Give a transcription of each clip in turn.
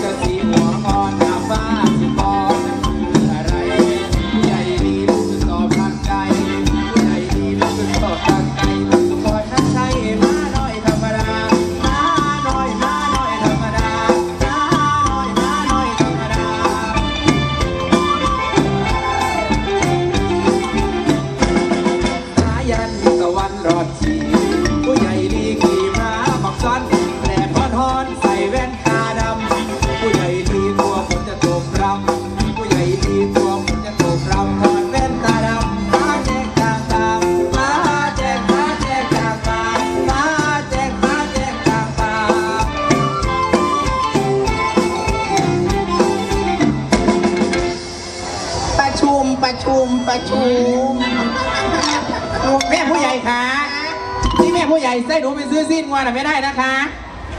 ช ซื้อซีนงวนน่ะไม่ได้นะคะ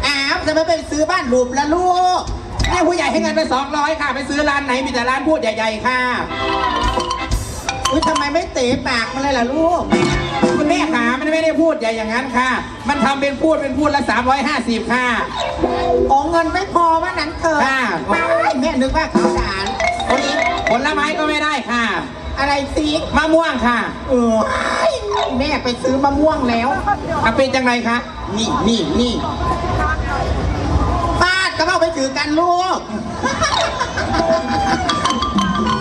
อ้าวจะไม่ไปซื้อบ้านหลุมละลูกแม่ผู้ใหญ่ให้เงินไป200ค่ะ ไปซื้อร้านไหนมีแต่ร้านพูดใหญ่ๆค่ะอุ้ยทำไมไม่เตะปากมันเลยล่ะลูกคุณแม่ขามันไม่ได้พูดใหญ่อย่างนั้นค่ะ มันทำเป็นพูดเป็นพูดละ350ค่ะโอ้เงินไม่พอว่านั้นเธอค่ะว้ายแม่นึกว่าเขาด่านคนนี้ผลไม้ก็ไม่ได้ค่ะ อะไรสิมะม่วงค่ะเออ แม่ไปซื้อมะม่วงแล้วเอาเป็นจังไรคะ นี่นี่นี่ป้าดก็เอาไปถือกันลูก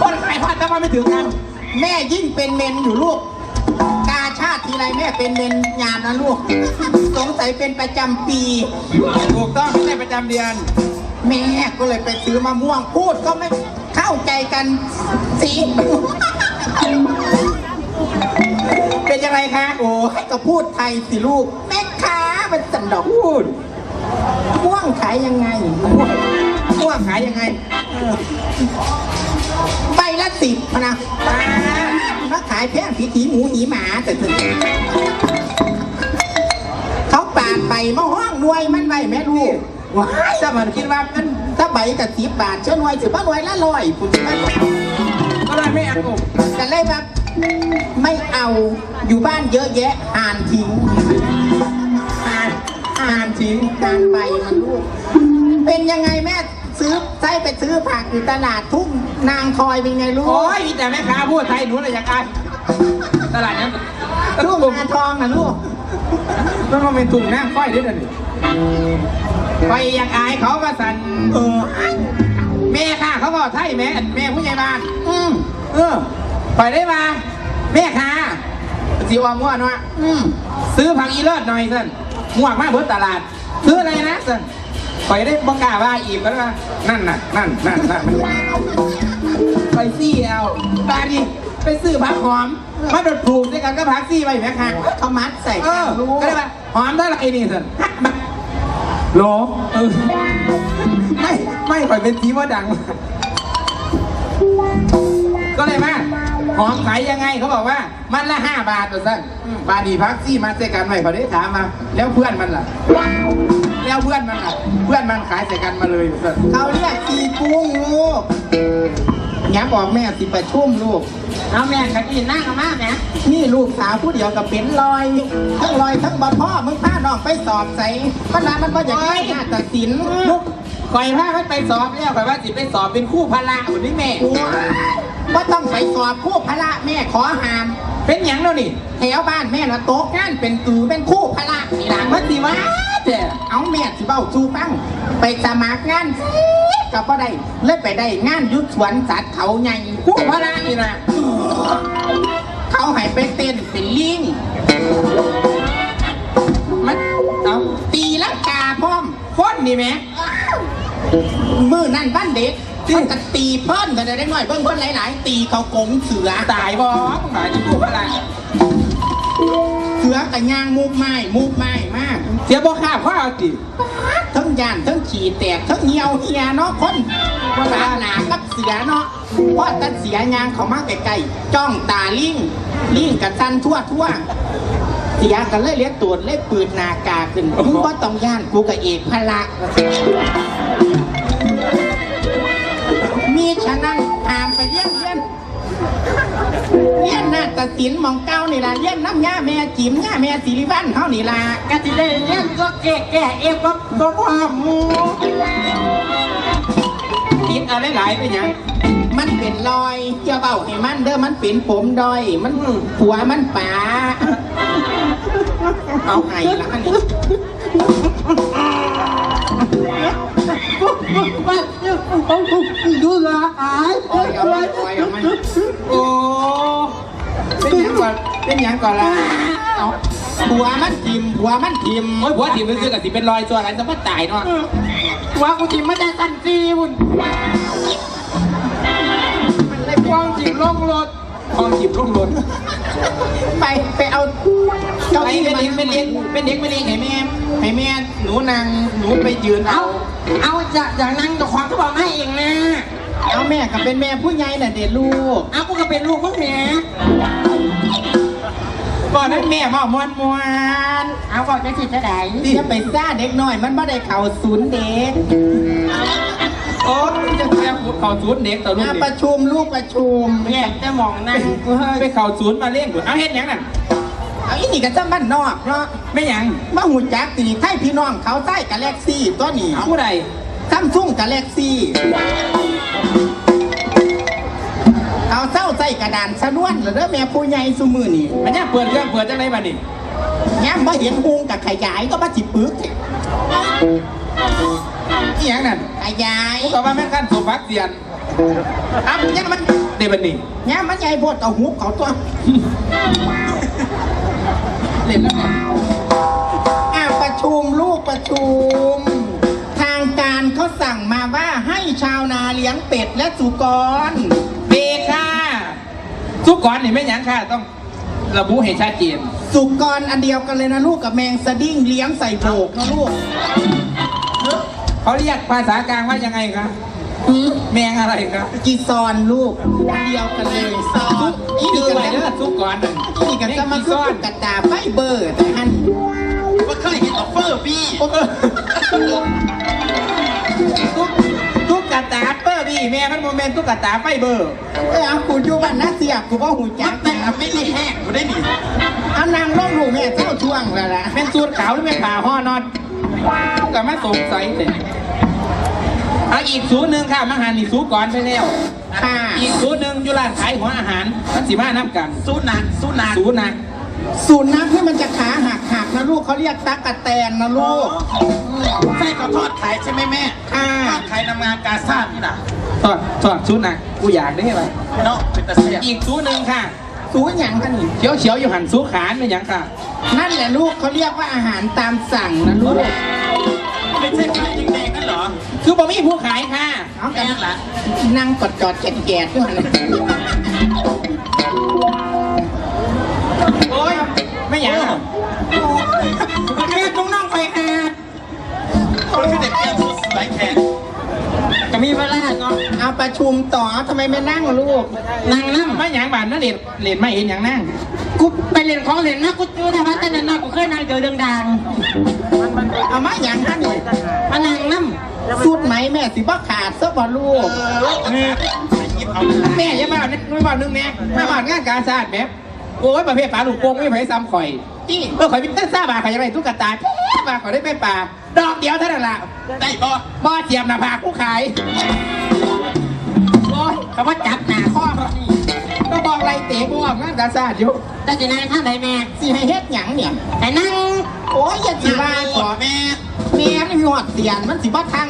คนขายผัดแต่ว่าไม่ถึงกัน แม่ยิ่งเป็นเมนอยู่ลูก กาชาติทีไรแม่เป็นเมนยามนะลูก สงสัยเป็นประจำปี ถูกต้องไม่ใช่ประจำเดือน แม่ก็เลยไปซื้อมะม่วงพูดก็ไม่เข้าใจกันสิ เป็นยังไงคะโอ้ให้ก็พูดไทยสิลูก แม่ค้ามันสันดอกพูดม่วงขายยังไงม่วงขายยังไงใบละสิบพะนะมาขายแพงผีถีหมูหีหมาแต่ถึงเขาปาดใบมะห้องด้วยมันใบแม่ลูกว้ายถ้ามันคิดว่ามันถ้าใบกับสิบบาทเชื่อหน่วยสิบ้าหน่วยละร้อยผมจะไม่ก็เลยไม่เอากันเลยแบบ ไม่เอาอยู่บ้านเยอะแยะ อ่านทิ้ง อ่านอ่านทิ้งอ่านใบมันลูก เป็นยังไงแม่ซื้อใช้ไปซื้อผักอยู่ตลาดทุ่งนางคอยเป็นไงลูกโอ้ยมีแต่แม่ค้าพูดไทยหนูเลยอยากอายตลาดนั้นทุ่งนาทองนะลูกมันมาเป็นถุงนั่งค่อยด้วยนี่ไปอยากอายเขาว่าสันเออแม่ค่ะเขาบอกไทยแม่แม่ผู้ใหญ่บ้าน อืมเออ ไปได้มาแม่ค่ะสีวาม่วนวะอืมซื้อผักอีเลิศหน่อยสันม่วงมากเบิดตลาด ซื้ออะไรนะสันไปได้บังกล้าว่าอีกแล้วว่านั่นน่ะนั่นนั่นนั่นมันไปซี่เอาตาดิไปซื้อผักหอมมาโดดผูกด้วยกันก็ผักซี่ไปแม่ค่ะเขามัดใส่เอกัอนลูกก็ได้ป่ะหอมเท่าไหร่นี่สันโหลเออไม่ไม่ค่อยเป็นทีว่าดัง ก็เลยมา หอมขายยังไงเขาบอกว่า มันละห้าบาทตัวสั้นบาทดีพักซี่มาเจกันใหม่เขาได้ถามมา แล้วเพื่อนมันล่ะ แล้วเพื่อนมันล่ะ เพื่อนมันขายใส่กันมาเลยตัวสั้นเขาเรียกกีกุ้งลูกย้ำบอกแม่สิประชุ่มลูก เอาแม่กันอีนั่งมากนะนี่ลูกสาวผู้เดียวกับเป็นลอย ทั้งลอยทั้งบอพ่อมึงพาน้องไปสอบใส่ปัญหามันก็อย่างนี้หน้าตัดสินลูกคอยพามันไปสอบแล้วคอยว่าสิไปสอบเป็นคู่พละอุ่นนี่แม่ ว่าต้องไปสอบคู่พละแม่ขอหาม เป็นหยังแล้วนี่แถวบ้านแม่ละโต๊ะงานเป็นตือเป็นคู่พละนี่ล่ะมันสิว่าแต่เอาแม่สิเบ้าจูฟัง ไปสมัครงานก็บ่ได้เลยไปได้งานยุดสวนสัตว์เขาใหญ่คู่พละนี่นะเขาให้ไปเต้นเป็นลิงมันเอาตีลังกาพร้อมฟ้นนี่แม่มือนั่นบ้านเด็ก มันก็ตีเพิ่นแต่ได้หน่อยเพิ่นเพิ่นหลายๆ ตีเขากงเสือตายบ่มึงหมายถึงคู่พละเสือกับยางมุกไม้มุกไม้มากเสียบ่ค่าข้าวสิทั้งยานทั้งขี่แตกทั้งเหี่ยวเหียเนาะคนว่าหนาหนากับเสือเนาะเพราะตัดเสียยางเขามาใกล้ๆจ้องตาลิงลิงกับสันทั่วทั่วเสียกันเลยเลี้ยตูดเลยปืดหนากาขึ้นมึงก็ต้องย่านกูกับเอกพละ เลี้ยนหน้าตัดสินหมองเก้านี่ล่ะเลี้ยนน้ำยาแม่จิ๋มยาแม่สิริวัลเฮานี่ล่ะกะสิได้เรียนก็แก่แก่เอฟก็ก็พาหมูเอาหลายๆไปหยังมันเป็นรอยเจ้าเบ้าให้มันเด้อมันเป็นผมดอย มันหัวมันป๋าเอาไห้ละอันนี้ ดูแลอายปล่อยเอามันปล่อยเอามันโอ้เป็นยังก่อนเป็นยังก่อนละเอาหัวมันทิมหัวมันทิมหัวถิ่มมันคือกับสิเป็นรอยตัวอะไรจะมาตายเนาะหัวกูทิมไม่ได้สันซีบุญมันเลยกวงจิบลงรถคองจิบลุ่มล้น ไปไปเอาเก้าไปอี้เป็นมาเด็กเป็นเด็กเป็นเด็กเป็นเด็กให้แม่ให้แม่หนูนางหนูไปยืนเอา เอาเอาจากจากนั้นกับความก็บอกให้เองนะ เอาแม่กับเป็นแม่ผู้ใหญ่น่ะเด็ดลูกเอากูก็เป็นลูกมึงแหมก่อนนั้นแม่มามวนมวนเอาบอกจะสิจะไหนอย่าไปซ่าเด็กน้อย มันไม่ได้เข่าศูนย์เด็ก โอ้ยจะแทงเข่าศูนย์เด็กต่อลูกอะเด็ประชุมลูกประชุมเนี่ยจะมองนั่งไปเข่าศูนย์มาเล่นอยู่เอาเห็นยังน่ะเอาอีนี่กับจ้าบ้านนอกเนาะไม่หยังมาหูจักตีไทยพี่น้องเขาใต้กาแล็กซี่ตัวนี้ผู้ใดซัมซุงกาแล็กซี่เอาเศร้าใส่กระดานสะนวนเหรอเด้อแม่ผู้ใหญ่สุมือนี่มันยังเปิดเครื่องเปิดจังไรบ้านี่ย้ำมาเห็นหุงกับขยายก็มาจิบปึก อีหยังนั่นขยายกูก็ว่าแม่นขั้นสมบัติเสียนอ้าวย้ำมันเดบันนี่ย้ำมันใหญ่โพดเอาหุบเขาตัวเล่นแล้วไงอ้าวประชุมลูกประชุม ทางการเขาสั่งมาว่าให้ชาวนาเลี้ยงเป็ดและสุกรเบค่ะทุกก่อนนี่ไม่หยังค่ะต้องระบุให้ชัดเจนสุกรอันเดียวกันเลยนะลูกกับแมงสดิ้งเลี้ยงใส่โบกนะลูก เขาเรียกภาษากลางว่ายังไงคะแมงอะไรครับกีซอนลูกอันเดียวกันเลยซอนนี่ชื่นี่อกันอะไรจะเด้อทุกก่อนนั่นนี่กันจะมาซ่ซ่ออนนกระตาไฟเบอร์แต่ฮันว่าเคยเห็นออฟเฟอร์พี่ทุกทุกกระตาเปอร์บี้แม่มันโมเมนต์ทุกกระตาไฟเบอร์เออเอากูอยู่บ้านนะเสียกูว่าหูจักแต่ไม่ได้แห้งกูได้หนีเอานางร่องลูกแม่เจ้าช่วงแล้วล่ะเป็นสูตรขาวหรือเป็นขาวห่อนอน ก็ไม่สงสัยเลยเอาอีกสูตรหนึ่งค่ะมังหันอีกสูตรก่อนไปแล้วค่ะ อีกสูตรหนึ่งอยู่ร้านขายหัวอาหารมันสิมานับกันสู้หนักสู้หนักสูตรนะสูตรน้ำที่มันจะขาหักหักๆนะลูกเขาเรียกตักกะแตนนะลูก ไส้เขาทอดขายใช่ไหมแม่ค่ะ ทอดขายนำงานกาซ่านี่นะทอดทอดสูตรนะกูอยากได้ไหมเนาะเป็นตะเสียบอีกสูตรหนึ่งค่ะสูตรอย่างกันนี่เขียวเขียวๆอยู่หันสูขานเป็นหยังค่ะ นั่นแหละลูกเขาเรียกว่าอาหารตามสั่งนะลูก ไม่ใช่ไฟแดงๆนั่นเหรอคือบ่มีผู้ขายค่ะเอาแม่กันหล่ะนั่งกอดกอดๆแกะแกะด้วยนะโอ้ยไม่อยากมันคือตรงน่องไฟแฮดมันคือเด็กแก่สุดสายแขนจะมีเวลาเนาะเอาประชุมต่อทำไมไม่นั่งลูกนั่งนั่งไม่อยากบานนั่นเรียนเรียนไม่เห็นอย่างนั่งกูไปเรียนของเรียนนะกูเจอธรรมะแต่นั้นนะกูเคยนั่งเจอเดืองดัง เอามาอย่างนั้นนี่มานั่งน้สูตรไหมแม่สิบ่ขาดซะบ่ลูกแม่อยังมาเนี่ยไม่บอกนึงแม่มาบอกงานการศาสตร์แบบโอ้ยประเภทปลาลูกโป่งไม่ไผซ้ำข่อยที่เออข่อยมีแต่ซาบาข่อยยังไงตุ๊กตาแท้บาข่อยได้ไปป่าดอกเดียวเท่านั้นล่ะได้บ่บ่เทียมหน้าผากผู้ขายโอ้ยคำว่าจับหนาข้อเขานี่ก็บ อกไรเตะกูออกงานการศาสตร์อยู่แต่จะนั่งท่าไหนแม่สิให้เฮ็ดหยังเนี่ยแต่นั่งโอ้ยอย่าสิว่าขอแม่แม่นี่มีหอดเตียนมันสิบ่ทาง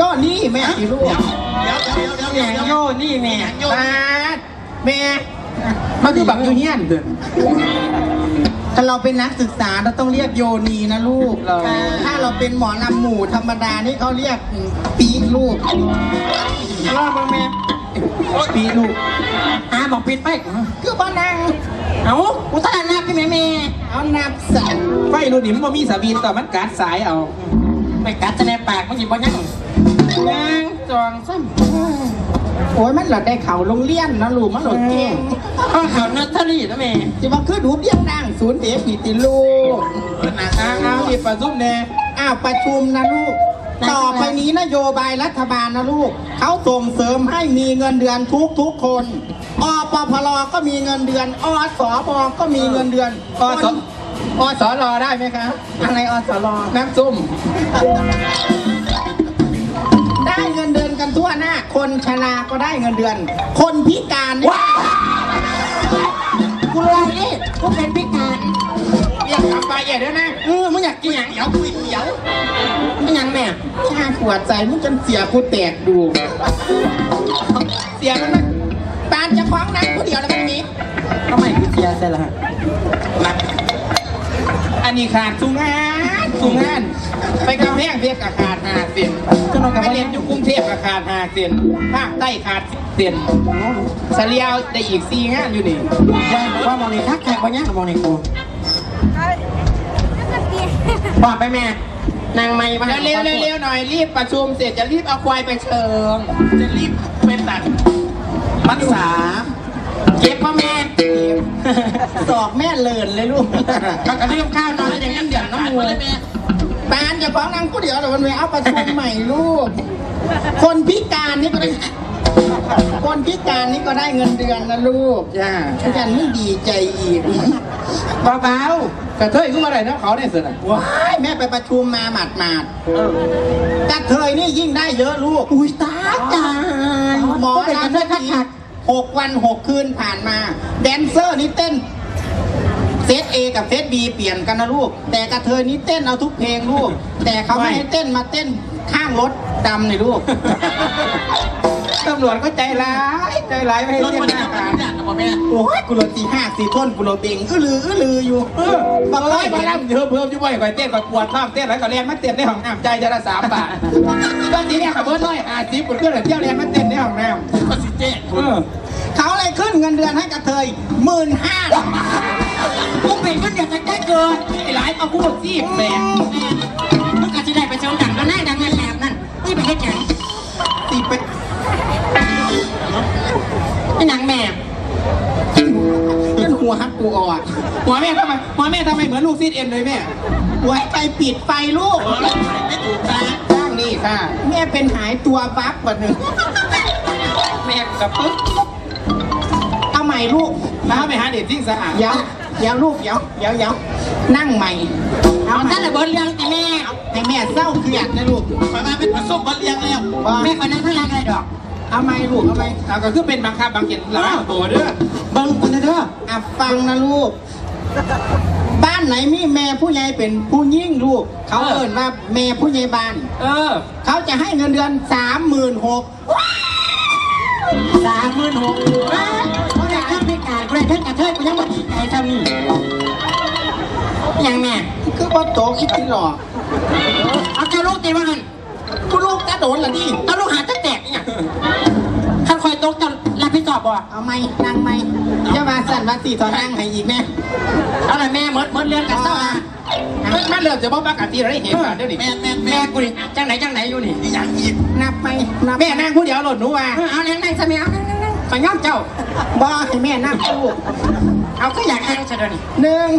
ย่อนี่แม่สิลูกเดี๋ยวเดี๋ยวเดี๋ยวเดี๋ยวเดี๋ยวโยนี่แม่โยตาดแม่มันคือบักอยู่เฮียนเดินถ้าเราเป็นนักศึกษาเราต้องเรียกโยนีนะลูกเหรอถ้าเราเป็นหมอลำหมู่ธรรมดานี่เขาเรียกปีลูกรอมาแม่ ปีลูกอาบอกปิดไปคือบ่นั่งเอากูตาหน้าพี่แม่แม่เอานับสั่นไฟรุ่นนี้มันบ่มีสวินต่อมันการสายเอาไปกัดจะในปากมันหยิบบ่ยังนางจองซ้ำโอ้ยมันหลดได้เข่าโรงเรียนนะลูกมันหลดเก่งข้อเขาเนอร์เทอรี่นะแม่จะมาคือดูเรียงดังศูนย์เด็กนี่ติลูกอ้าวอ้าวอีประซุ่มแน่อ้าวประชุมนะลูก ต่อไปนี้นโยบายรัฐบาลนะลูกเขาส่งเสริมให้มีเงินเดือนทุกทุกๆคนอปพลก็มีเงินเดือนอสบก็มีเงินเดือนอสอสรอได้ไหมคะอะไรอสรน้ำซุ่มได้เงินเดือนกันทั่วหน้า คนลาก็ได้เงินเดือน คนพิการเนี่ยกูรวยนี่กูเป็นพิการ เรียกกลับไปอย่าเด้อนะเออมึงอยากกินออย่างเดี๋ยวคุยเดี๋ยวไม่ยังแม่ชาขวดใจมึงจนเสียกูแตกดู เสียมันนะปานจะคว้างนั่งผู้เดียวแล้วมันมีทำไมกูเสียใช่ละมาอันนี้ขาดสุงานสุงาน ไปกำแพงเพชรกับขาดหาเซนไปเรียนอยู่กรุงเทพกับขาดหาเซนภาคใต้ขาดเซนเฉลียวได้อีกสี่งานอยู่นี่ว่าว่ามองนี่ทักแขกว่ายังกับมองนี่กู บอกไปแม่ นางไม่มาเร็วเร็วเร็วๆหน่อยรีบประชุมเสร็จจะรีบเอาควายไปเชิง จะรีบไปตัดมัดสาเก็บพ่อแม่สอกแม่เลินเลยลูกก็กระเทียมข้าวนอนแล้วอย่างนั้นเดี๋ยวน้ำมูเลยแม่ปานจะคว้างนั่งผู้เดียวแล้วมันไปเอาประชุมใหม่ลูก คนพิการนี่ก็ได้ คนพิการนี่ก็ได้เงินเดือนนะลูกจ้าอาจารย์ไม่ดีใจอีกเบาๆกระเทยขึ้นมาอะไรนะเขาเนี่ยสินะว้ายแม่ไปประชุมมาหมาดหมาดๆกระเทยนี่ยิ่งได้เยอะลูก อุ้ยตายตายหมอเป็นกระลำเทยคักคักหกวันหกคืนผ่านมา แดนเซอร์นี่เต้นเซตเอกับเซตบีเปลี่ยนกันนะลูก แต่กระเทยนี่เต้นเอาทุกเพลงลูก แต่เขาไม่ให้เต้นมาเต้นข้างรถดำเลยลูก ตำรวจก็ใจร้ายใจร้ายไม่ให้รถเรียมันกหน้าทำการอย่างกับพ่อแม่โอ้ยกุโรตีห้าสี่ต้นกุโรเบงอื้อลืออื้อลืออยู่เออบังไล่มาล่ำเยอะเพิ่มอยู่บ่อยก่อยเต้นก่อยปวดท้องเต้นแล้วก็เรียนมาเต้นในห้องน้ำใจจะละสามบาทตอนนี้เนี่ยขับรถร้อยห้าสิบคนเพื่อนเที่ยวเรียนมาเต้นในห้องน้ำ ก็สิเจ๊เออเขาเลยขึ้นเงินเดือนให้กระเทยหมื่นห้ากูเป็นคนเดียวจะได้เกินไอ้หลายเอาพูดสิแหมมึงก็จะได้ไปเช่าดังก็น่าดังแม่แหลมนั่นนี่ไปเฮ็ดหยัง ไอ้หนังแม่เงินหัวฮักกูออกหัวแม่ทำไมหัวแม่ทำไมเหมือนลูกซีดเอ็นเลยแม่หัวใจปิดไฟลูกไม่ถูกตาจ้างนี่ค่ะ แม่เป็นหายตัวบั๊กกว่าหนึ่งแม่กับปึ๊บเอาใหม่ลูกแล้วไปหาเด็กที่สะอาดเดี๋ยวเดี๋ยวลูกเดี๋ยวเดี๋ยวเดี๋ยวนั่งใหม่เอาเอาใหม่ท่านละเบิร์เรื่องแต่แม่ให้แม่เศร้าเครียดนะลูกมามาเป็นผสมบัเลี้ยงแล้วว่าแม่คนนั้นท่านรักอะไรดอก เอาใหม่ลูกเอาใหม่เอาก็คือเป็นบางคาบบางเกียรติแล้วตัวเด้อเบิ้งคนเด้ออะฟังนะลูก บ้านไหนมีแม่ผู้ใหญ่เป็นผู้ยิ่งลูก เขาเอ่นว่าแม่ผู้ใหญ่บ้าน เออ เขาจะให้เงินเดือนสามหมื่นหกสามหมื่นหกกูได้ทั้งพิการกูได้ทั้งกระเทยกูยังไม่ดีใจทำนี่ยังแม่คือบ่โตกอีกทีหรอกเอาเจ้าลูกตีว่าหันกูลูกกระโดดละดิเอาลูกหา กจะรับผิดชอบบ่เอาไหมนั่งไหมจะมาสั่นมาตีตอนนั่งให้อีกแม่เอาละแม่เมิดเมิดเรื่องกันเศร้าละมันมันเริ่มจะบอกปกติเราได้เห็นก่อนเดี๋ยวนี้แม่แม่แม่กูนี่จังไหนจังไหนอยู่นี่อย่างอีกนับไหมนับแม่นั่งผู้เดียวหล่นหนูมาเอานั่งนั่งสมัยเอานั่งนั่งนั่งไปย้อมเจ้าบ่ให้แม่นับลูกเอาก็อยากนั่งซะเดี๋ยวนี้หนึ่ง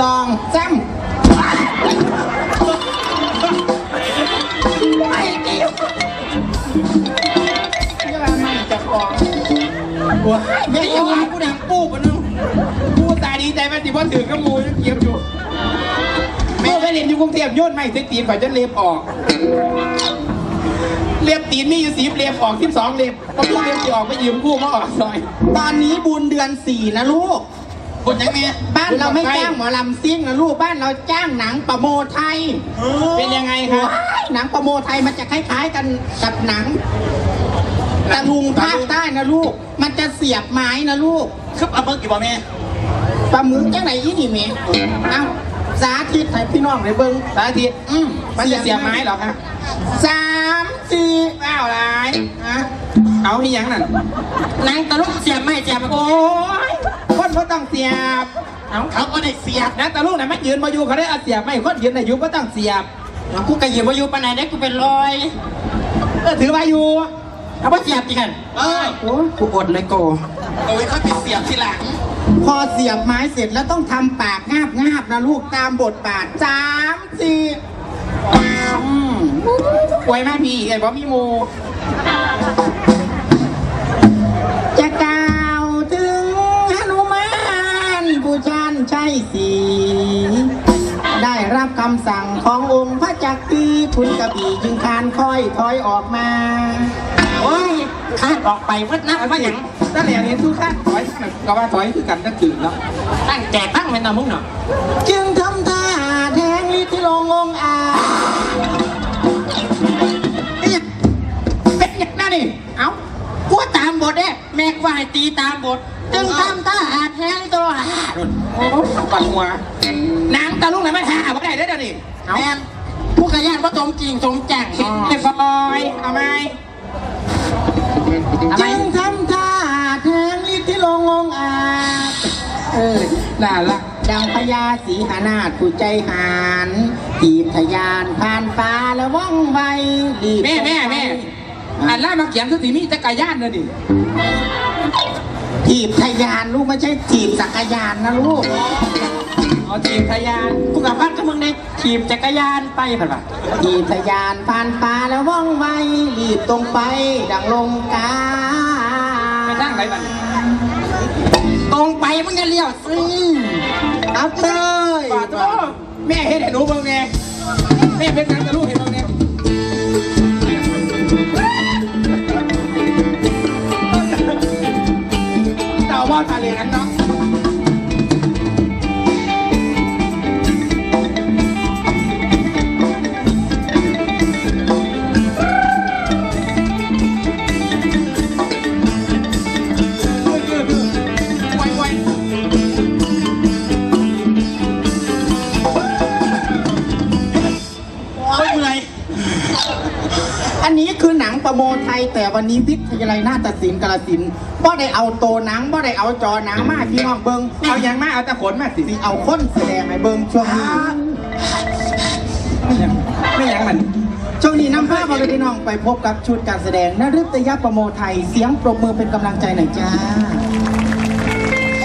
สองสามไอ้เกี้ยวจะมา ไม่จะของว้ายไม่ได้ยังไงกูดังปูปะนึงกูตาดีใจมันติว่าถือกับมูยังเกียบอยู่แม่ไปเรียนอยู่กรุงเทพโยนไม่เส้นตีนฝ่ายจนเล็บออก เล็บตีนมีอยู่สีเล็บออกที่สองเล็บพอลูกเล็บที่ออกไปยืมกู้มาออกซอย ตอนนี้บุญเดือนสี่นะลูกคนยังไงบ้านเราไม่จ้างหมอลำซิ่งนะลูกบ้านเราจ้างหนังประโมไทย เป็นยังไงคะว้ายหนังประโมไทยมันจะคล้ายๆกันกับหนัง ตะลุงภาคใต้นะลูก มันจะเสียบไม้นะลูกคือเอาเบิกกี่บ่แม่ปลาหมึกจังไหนยี่นี่เมเอาสาธิตให้พี่น้องเลยเบิ้งสาธิตอืมมันจะเสียบไม้เหรอคะสามสี่เปล่าไรอะเอาที่ยังนั่นนางตะลุกเสียบไม่เสียบโอ้ยคนก็ต้องเสียบเอาเขาก็ได้เสียบนะแต่ลูกน่ะไม่ยืนมาอยู่เขาได้เอาเสียบไม่คนยืนอายุก็ต้องเสียบเอากูกระยิบว่าอยู่ปานไหนได้กูเป็นรอยเออถือมาอยู่ เอาว่าเสียบจีกันเออโอ้ยกูอดเลยโกโอ้ยเขาติดเสียบทีหลัง พอเสียบไม้เสร็จแล้วต้องทำปากงาบงาบๆนะลูกตามบทบาทสามสี่อืมไว้แม่พี่ไอ้บอมีโม จะกล่าวถึงหนุมานผู้ชันใช่สีได้รับคำสั่งขององค์พระจักรีคุณกระบี่จึงคานค่อยถอยออกมา โอ้ยคาดออกไปวัดนักว่าอย่างตั้งแต่เห็นทุกขั้นถอยก็ว่าถอยคือกันตั้งตื่นเนาะตั้งแจกตั้งเป็นตามึงเนาะจึงทำท่าแทงลิที่ลงองอาเป็นอย่างนั้นนี่เอ้ากูตามบทเด้แม่กว่าให้ตีตามบทจึงทำท่าหาแทงตัวหาโอ้ปันหัวน้ำตาลุกไหนไม่หาบ่ได้เด้อเดี๋ยวนี้แม่นผู้ขยันผสมจริงสมแจ้งเรียบร้อยเอาไหมทำไม จึงทำท่าแทงลิที่ลงองอาเออน่ารักดังพญาสีหานาถผู้ใจหานตีบทะยานผ่านฟ้าและว่องไวรีแม่แม่แม่อันล่ามาเขียนคือสีมีจักรยานเลยดิถีบทะยานลูกไม่ใช่ถีบจักรยานนะลูก เอาทีมทะยานกูกลับบ้านก็มึงในทีมจักรยานไปผ่านป่ะถีบทะยานผ่านฟ้าและว่องไวรีบตรงไปดังลงกาไปตั้งไหนบ้างตรงไปมึงจะเลี้ยวซิอัพเตยป่าโตแม่เห็นเห็นหนูเบิ่งแน่แม่เป็นหนังตะลุกเห็นเบิ่งแน่เต่าว่าทะเลนั้นเนาะ ประโมไทย แต่วันนี้วิทยาลัยนาฏศิลป์กาฬสินธุ์บ่ได้เอาโตหนังบ่ได้เอาจอหนังมาพี่น้องเบิงเอาอย่างมาเอาแต่ขนมาสิสิเอาคนแสดงให้เบิงช่วงนี้ไม่อย่างไม่อย่างมันช่วงนี้นำภาพเอาเลยพี่น้องไปพบกับชุดการแสดงนฤตยประโมไทยเสียงปรบมือเป็นกำลังใจหน่อยจ้า